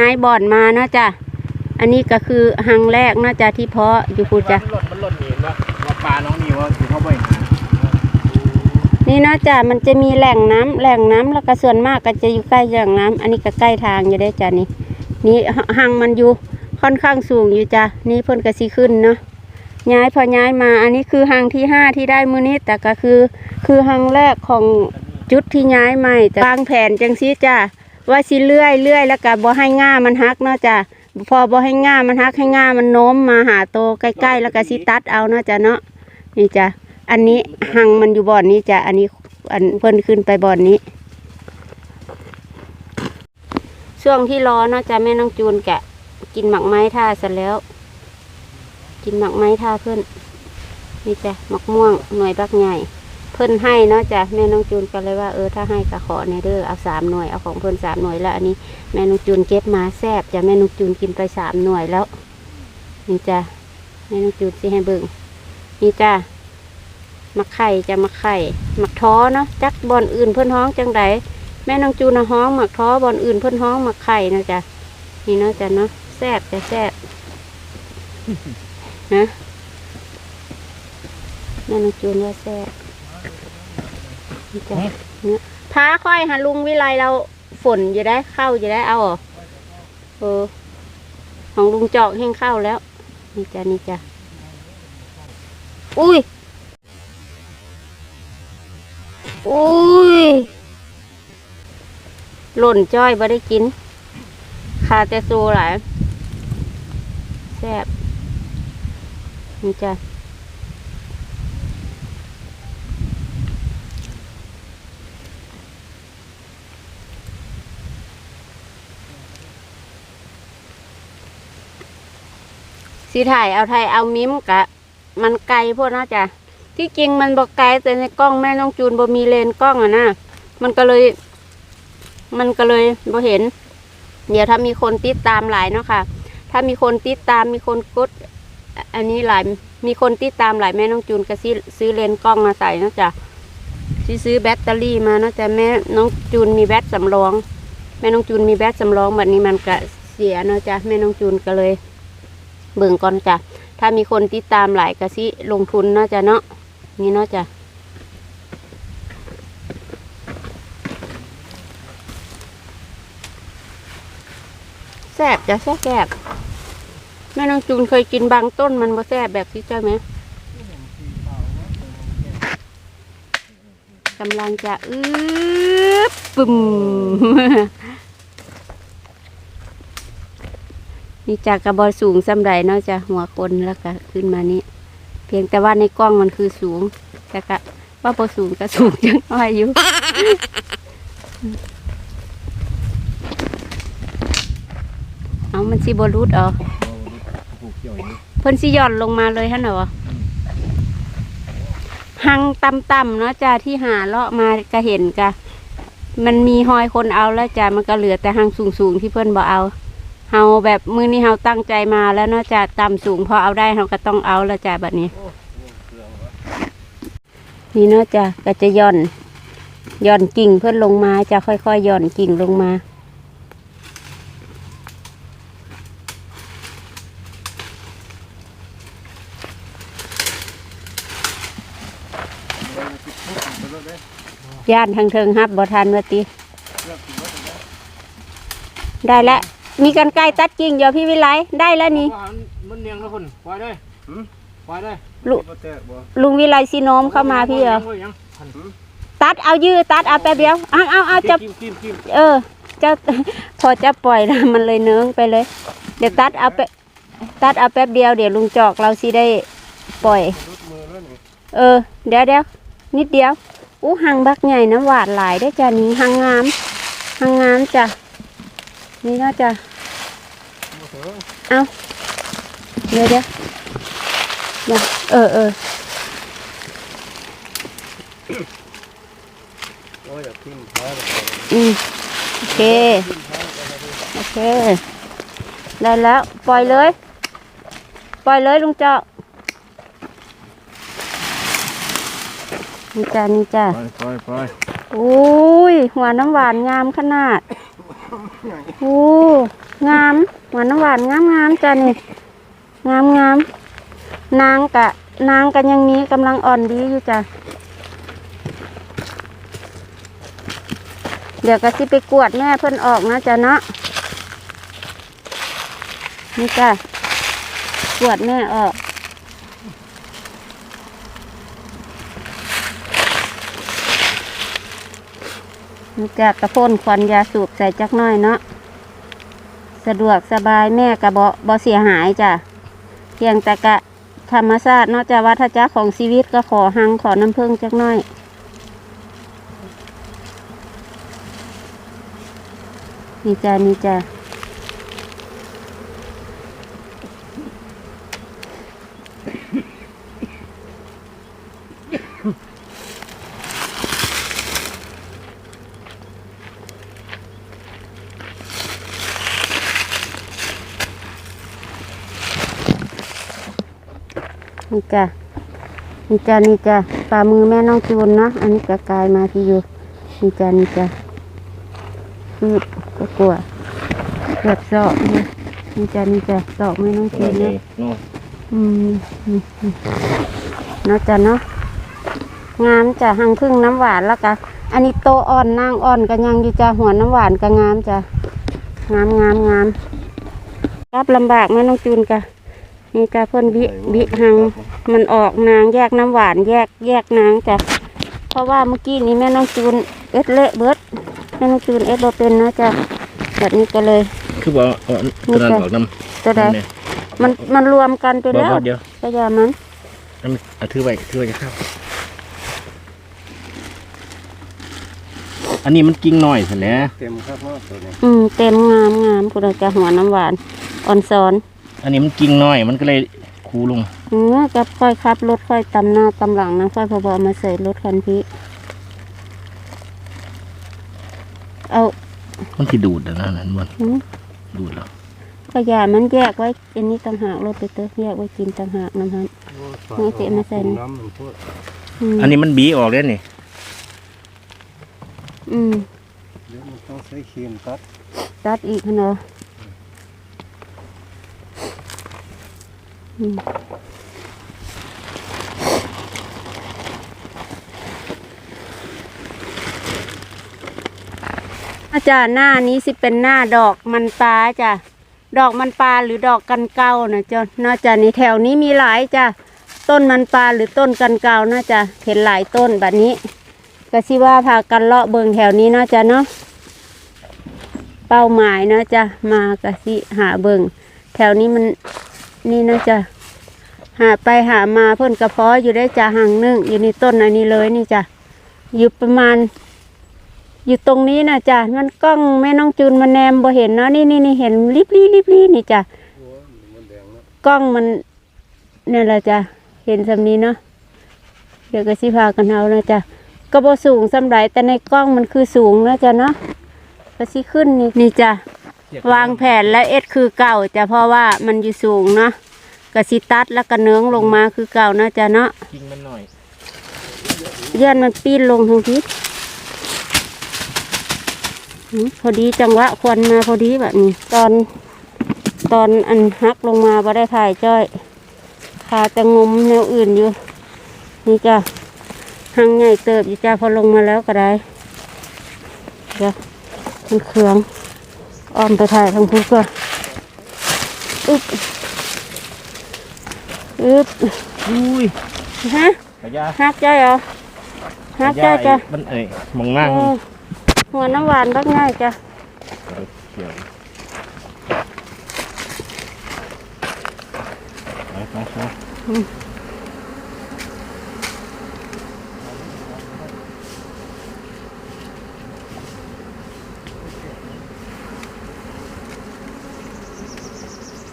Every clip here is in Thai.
ย้ายบ่อนมาเนาะจ้ะ อันนี้ก็คือหังแรกเนาะจ้ะที่เพาะอยู่พูดจ้ะ มันหล่นมันหล่นหนีนว่าว่าปลาน้องนี่ว่าคือเขาไปหานี่เนาะจ้ะมันจะมีแหล่งน้ำแหล่งน้ำแล้วก็ส่วนมากก็จะอยู่ใกล้แหล่งน้ำอันนี้ก็ใกล้ทางอยู่ได้จ้ะนี่ นี่หังมันอยู่ค่อนข้างสูงอยู่จ้ะ นี่เพิ่นก็สิขึ้นเนาะ ย้ายพอย้ายมา อันนี้คือหังที่ห้าที่ได้มือนี้แต่ก็คือ คือหังแรกของจุดที่ย้ายใหม่แต่วางแผนจังซี่จ้ะ ว่าสิเลื่อยเลื่อยแล้วก็บ่ให้ง่ามันหักเนาะจ้ะพอบ่ให้ง่ามันหักให้ง่ามันโน้มมาหาโตใกล้ๆแล้วก็สิตัดเอาเนาะจ้ะเนาะนี่จ้ะอันนี้หังมันอยู่บ่อนนี้จ้ะอันนี้อันเพิ่นขึ้นไปบ่อนนี้ ช่วงที่รอเนาะจ้ะแม่น้องจูนแกะ กินหมักไม้ท่าเสร็จแล้ว กินหมักไม้ท่าเพิ่นนี่จ้ะหมักม่วงหน่วยบักใหญ่ เพิ่นให้เนาะจ้ะแม่น้องจูนก็เลยว่าเออถ้าให้ก็ขอในเด้อเอาสามหน่วยเอาของเพิ่นสามหน่วยแล้วอันนี้แม่น้องจูนเก็บมาแซ่บจ้ะแม่น้องจูนกินไปสามหน่วยแล้วนี่จ้ะแม่น้องจูนสิให้เบิ่งนี่จ้ะมักไข่จะมักไข่มักท้อเนาะจักบอนอื่นเพิ่นห้องจังไดแม่น้องจูนน่ะห้องมักท้อบอนอื่นเพิ่นห้องมักไข่เนาะจ้ะนี่เนาะจ้ะเนาะแซ่บจะแซ่บนะแม่น้องจูนว่าแซ่บนี่ จ้ะพาค่อยหาลุงวิไลเราฝนอยู่ได้เข้าอยู่ได้เอาเหรออ ของลุงจอกแห้งเข้าแล้ว นี่จ้ะนี่จ้ะอุ้ย อุ้ย หล่นจ้อยบ่ได้กินขาแต่ซูหลายแซ่บนี่จ้ะ สีถ่ายเอาไทยเอามิ้มกะ มันไกลพวกนะจ๊ะที่จริงมันบอกไกลแต่ในกล้องแม่น้องจูนบ่มีเลนกล้องอะนะมันก็เลย มันก็เลยบ่เห็น เดี๋ยวถ้ามีคนติดตามหลายเนาะค่ะ ถ้ามีคนติดตามมีคนกด อันนี้หลายมีคนติดตามหลายแม่น้องจูนก็ซื้อซื้อเลนกล้องมาใส่เนาะจ๊ะซื้อซื้อแบตเตอรี่มาเนาะจ๊ะแม่น้องจูนมีแบตสำรอง แม่น้องจูนมีแบตสำรองแบบนี้มันก็เสียเนาะจ๊ะแม่น้องจูนก็เลย เบิ่งก่อนจ้ะถ้ามีคนติดตามหลายก็สิลงทุนเนาะจ๊ะเนาะนี่เนาะจ๊ะแซ่บจ้ะแซ่บแซ่บแม่น้องจูนเคยกินบางต้นมันบ่แซ่บแบบที่เจ้าไหมกำลังจะอึ๊บปุ่ม นี่จากกระบอสูงสำไรเนาะจะหัวคนแล้วก็ขึ้นมานี่เพียงแต่ว่าในกล้องมันคือสูงแต่ก็ว่าพอสูงก็สูงจังน้อยอยู่เอามันสิบรุดเออผูกเกี่ยวอย่างนี้เพิ่นสิหย่อนลงมาเลยฮะเนาะหังต่ำๆเนาะจ้าที่หาเลาะมาก็เห็นกะ มันมีหอยคนเอาแล้วจ้ามันก็เหลือแต่หังสูงๆที่เพิ่นบ่เอา เฮาแบบมือนี้เฮาตั้งใจมาแล้วเนาะจ้าต่ำสูงพอเอาได้เฮาก็ต้องเอาแล้วจ้าแบบนี้ นี่เนาะจ้าก็จะย่อนย่อนกิ่งเพื่อนลงมาจะค่อยๆย่อนกิ่งลงมาย่านทางเทิงฮับบทันวติ ได้แล้ว มีกันไกลตัดกิ่งเดี๋ยวพี่วิไลได้แล้วนี่มันเนียงแล้วคนปล่อยได้ปล่อยได้ลุลุงวิไลซีโนมเข้ามาพี่เหรอยังตัดเอายื้อตัดเอาแป๊บเดียวเอาเอาเอาจะ กิ้มกิ้มกิ้มเออ เจ้า พอจะปล่อยแล้วมันเลยเนื้องไปเลย เดี๋ยวตัดเอาไปตัดเอาแป๊บเดียวเดี๋ยวลุงจอกเราสิได้ปล่อย รุดมือแล้วนี่เออ เดี๋ยวเดี๋ยวนิดเดียว อู้หังบักใหญ่น้ำหวานหลายได้อจ้ะนี่หังงามหังงามจ้ะนี่น่าจะ เอาเดี๋ยวเดี๋ยวเดี๋ยวเออเออโอ้ยอยากกิ้มพอแล้วอืมโอเค โอเค ได้แล้ว ปล่อยเลย ปล่อยเลยลุงเจ้านี่จ้านี่จ้าปล่อยปล่อยปล่อยอุ้ย หัวน้ำหวานงามขนาด โอ้ งาม หวานน้ำหวานงามงามจ้ะนี่งามงามนางกะนางกันยังมีกำลังอ่อนดีอยู่จ้ะเดี๋ยวก็สิไปกวดแม่เพิ่นออกนะจ้ะเนาะนี่จ้ะกวดแม่ออกนี่จ้ะกระพ่นควันยาสูบใส่จักน้อยเนาะ สะดวกสบายแม่กะบอบเสียหายจ้ะเพียงแต่กะธรรมชาตินอกจากวัฏจักรของชีวิตก็ขอหังขอน้ำผึ้งจักน้อยนี่จ้ะนี่จ้ะ นี่จ้ะนี่จ้ะนี่จ้ะฝ่ามือแม่น้องจูนเนาะอันนี้กระกายมาที่อยู่นี่จ้ะนี่จ้ะคืบก็กลัวเกือบสอบนี่นี่จ้ะนี่จ้ะสอบแม่น้องจูนเนาะอืมอือืมเนาะจ้ะเนาะงามจ้ะหังครึ่งน้ำหวานแล้วกะอันนี้โตอ่อนนางอ่อนกันยังอยู่จ้ะหัวน้ำหวานก็งามจ้ะงามงามงามรับลำบากไหมน้องจูนกะ นี่จ้ะเพื่อนวิวิหังมันออกนางแยกน้ำหวานแยกแยกนางจ้ะเพราะว่าเมื่อกี้นี้แม่น้องจูนเอ็ดเละเบิดแม่น้องจูนเอ็ดบ่เป็นนะจ้ะแบบนี้ก็เลย คือบอกเอาตัวนั้นออกน้ำจะได้เนี่ยมันมันรวมกันไปบอกแล้วว่าเดียวก็อยามันอันอะถือไว้ถือไว้จะเข้าอันนี้มันกิ่งน้อยสิแหล้วเต็มครับเนาะตัวนี้อืมเต็มงามงามพุทธจะหัวน้ำหวานอ่อนซอน อันนี้มันกิ่งน้อย มันก็เลยคูลงเออกับค่อยขับรถค่อยตำหน้าตำหลังนะค่อยพอบอมาใส่รถคันพี่เอา มันที่ดูดอะนะนั่นมันหืม ดูดแล้วก็อย่ามันแยกไว้ อันนี้ต่างหากรถไปเตอแยกไว้กินต่างหากน้ำฮันนี่เจ๊มาใส่นี่ น้ำมันพูดอืมอันนี้มันบีออกแล้วนี่อืมเดี๋ยวมันต้องใช้ครีมตัดตัดอีกเนาะ อาจารย์หน้านี้สิเป็นหน้าดอกมันปลาจ้ะดอกมันปลาหรือดอกกันเกานะจ้ะนอกจากในแถวนี้มีหลายจ้ะต้นมันปลาหรือต้นกันเกาน่าจะเห็นหลายต้นแบบนี้ ก็สิว่าพากันเลาะเบิงแถวนี้เนาจะเนาะเป้าหมายเนาะจ้ะมากะสิหาเบิงแถวนี้มัน นี่นะจ้ะหาไปหามาเพิ่นกระเพาะอยู่ได้จ้ะห่างนึงอยู่ในต้นอันนี้เลยนี่จ้ะอยู่ประมาณ อยู่ตรงนี้นะจ้ะมันกล้องแม่น้องจูนมันแนมบ่เห็นเนาะนี่นี่นี่เห็นริบลีริบลีนี่จ้ะกล้องมันเนี่ยแหละจ้ะเห็นสำนี้เนาะเดี๋ยวก็สิพากันเอานะจ้ะก็บ่สูงสำไรแต่ในกล้องมันคือสูงนะจ้ะเนาะก็สิขึ้นนี่นี่จ้ะ วางแผนและเอ็ดคือเก่าจ้ะเพราะว่ามันอยู่สูงเนาะกสิตัดแล้วก็เนื้องลงมาคือเก่านะจ้ะเนาะกิ่งมันหน่อยเยื่อนมันปีนลงทางทิศอืมพอดีจังหวะควันมาพอดีแบบนี้ ตอนตอนอันฮักลงมาบ่ได้ถ่ายจ้อยคาจะงมแนวอื่นอยู่ นี่จ้ะหังใหญ่เติบอยู่จ้ะพอลงมาแล้วก็ได้เดี๋ยวมันเครื่อง อ้อมไปถ่ายทางพูก่อนอึ๊บอึ๊บอุ้ยฮะกระยาฮักจ้อยเหรอฮักจ้อยจ้ะมันเอ้ยมองนั่งเออหัวน้ำหวานบักง่ายจ้ะเกี่ยวไปไปไป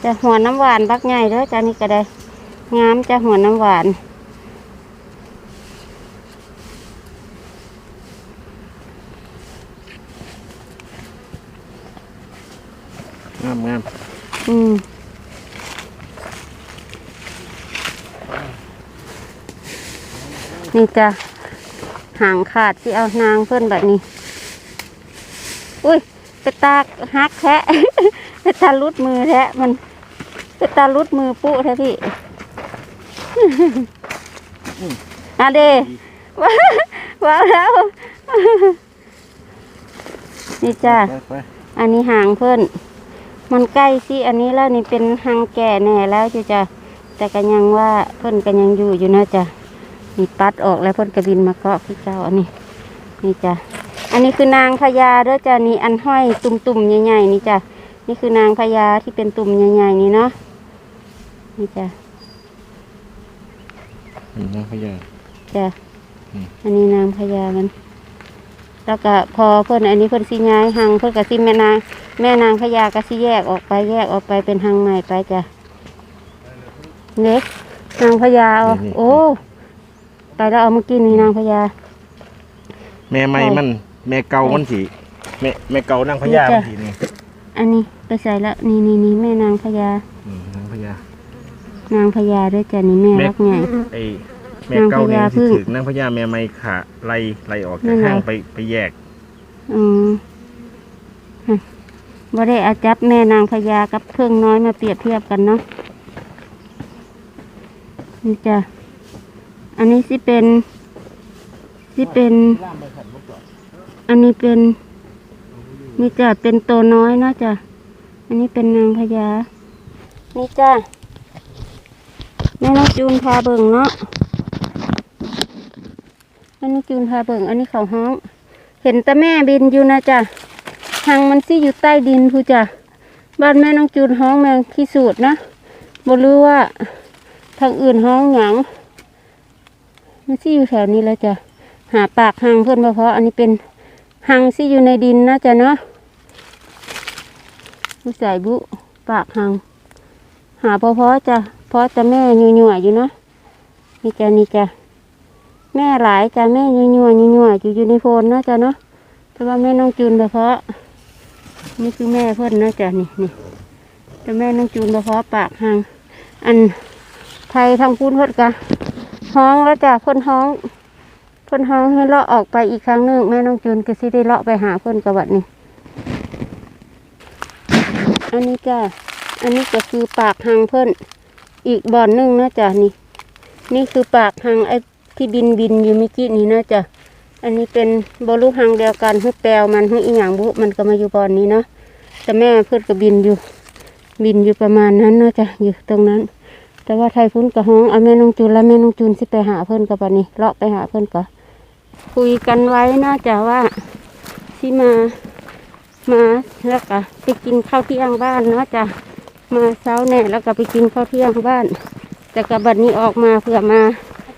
จ้ะหัวน้ำหวานบักง่ายเด้อจ้ะนี่ก็ได้งามจ้ะหัวน้ำหวานงามงามอืมนี่จ้ะหางขาดที่เอานางเพื่อนแบบนี้ อุ้ยไปตากฮักแทะไปตาลุดมือแทะมัน ไปตาลุดมือปุ๊แท้พี่อะเดว้าว้าวแล้วนี่จ้าไปไปอันนี้หางเพิ่นมันใกล้สิอันนี้แล้วนี่เป็นหางแก่แน่แล้วจ้ะจ้ะแต่ก็ยังว่าเพิ่นก็ยังอยู่อยู่นะจ้ะนี่ปัดออกแล้วเพิ่นก็บินมาเกาะคือเจ้าอันนี้ นี่จ้ะอันนี้คือนางพญาเด้อจ้ะนี่อันห้อยตุ่มๆใหญ่ๆนี่จ้ะนี่คือนางพญาที่เป็นตุ่มใหญ่ๆนี่เนาะ นี่จ้ะอืมนางพญาจ้ะอืมอันนี้นางพญามัน แล้วก็พอเพิ่นอันนี้เพิ่นสิย้ายหังเพิ่นก็สิแม่นางแม่นางพญาก็สิแยกออกไปแยกออกไปเป็นหังใหม่ไปจ้ะเล็กนางพญาเอาโอ้ตายแล้วเอาเมื่อกี้นี่นางพญาแม่ไม่มัน แม่เก่ามันสีแม่แม่เก่านางพญานี่มัจ้ะนสีนี่อันนี้ไปใส่ละนี่นี่นี่แม่นางพญาอืม นางพญานางพญาด้วยจ้ะนี่แม่รักใหญ่ไอ้แม่เก่าเนี่ยนางพญาสิพึ่งถึงนางพญาแม่ไม่ขาไล่ไล่ออกนั่จากนไงห้างไปไปแยกอืมฮะบ่ได้เอาจับแม่นางพญากับเพิ่งน้อยมาเปรียบเทียบกันเนาะนี่จ้ะอันนี้สิเป็นสิเป็นอันนี้เป็นนี่จ้ะเป็นตัวน้อยเนาะจ้ะอันนี้เป็นนางพญานี่จ้ะ แม่น้องจูนพาเบิ่งเนาะแม่น้องจูนพาเบิ่งอันนี้เขาห้อง เห็นแต่แม่บินอยู่นะจ้ะทางมันซี่อยู่ใต้ดินผู้จ้ะบ้านแม่น้องจูนห้องแมงขี้สูตรนะบ่รู้ว่า ทางอื่นห้องหยังมันซี่อยู่แถวนี้แล้วจ้ะหาปากหางเพื่อนเพราะอันนี้เป็นหางซี่อยู่ในดินนะจ้ะเนาะผู้ใส่บุปากหางหาพอพอจ้ะ เพราะจะแม่หยั่วๆอยู่เนาะนี่จ้ะนี่จ้ะแม่หลายจ้ะแม่ยัวยัวยัวยัวอยู่อยู่ในโฟนนะจ้ะเนาะแต่ว่าแม่น้องจูนเพาะนี่คือแม่เพื่อนนะจ้ะนี่นี่แต่แม่น้องจูนเพาะปากหางอันไทยทางพูนเพื่อนกะห้องแล้วจ้ะเพื่อนห้องเพื่อนห้องให้เลาะออกไปอีกครั้งหนึ่งแม่น้องจูนก็สิได้เลาะไปหาเพื่อนกับวัดนี่อันนี้จ้ะอันนี้ก็คือปากหางเพื่อน อีกบ่อนนึงนะจ้ะนี่ นี่คือปากหางไอ้ที่บินบินอยู่เมื่อกี้นี้นะจ๊ะอันนี้เป็นบอลูหังเดียวกันฮึแปลวมันฮึอีหยังบุมันก็มาอยู่บ่อนนี้เนาะแต่แม่เพื่อนก็บินอยู่ บินอยู่ประมาณนั้นนาะจ๊ะอยู่ตรงนั้น แต่ว่าไทยฟุ้นกับห้องเอาแม่น้องจูนแล้วแม่น้องจูนสิไปหาเพื่อนกับปานี้เลาะไปหาเพื่อนก็คุยกันไว้นะจ๊ะว่าสิมามาแล้วก็ไปกินข้าวเที่ยงบ้านเนาะจ๊ะ มาเช้าแน่แล้วก็ไปกินข้าวเที่ยงบ้าน แต่กับบัดนี้ออกมาเพื่อมา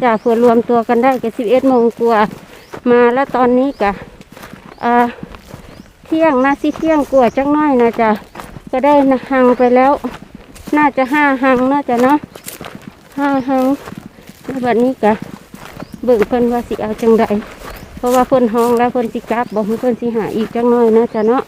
จะเพื่อรวมตัวกันได้กับสิบเอ็ดโมงกว่ามาแล้วตอนนี้กะอ่าเที่ยงนะสิเที่ยงกว่าจังน้อยนะจ๊ะก็ได้นะหังไปแล้ว น่าจะห้าหังน่าจะเนาะห้าหังแล้วบัดนี้กะเบิ่งเพิ่นว่าสิเอาจังใดเพราะว่าเพิ่นห้องแล้วเพิ่นสิกลับบอกเพิ่นสิหาอีกจังน้อยนะจ๊ะเนาะ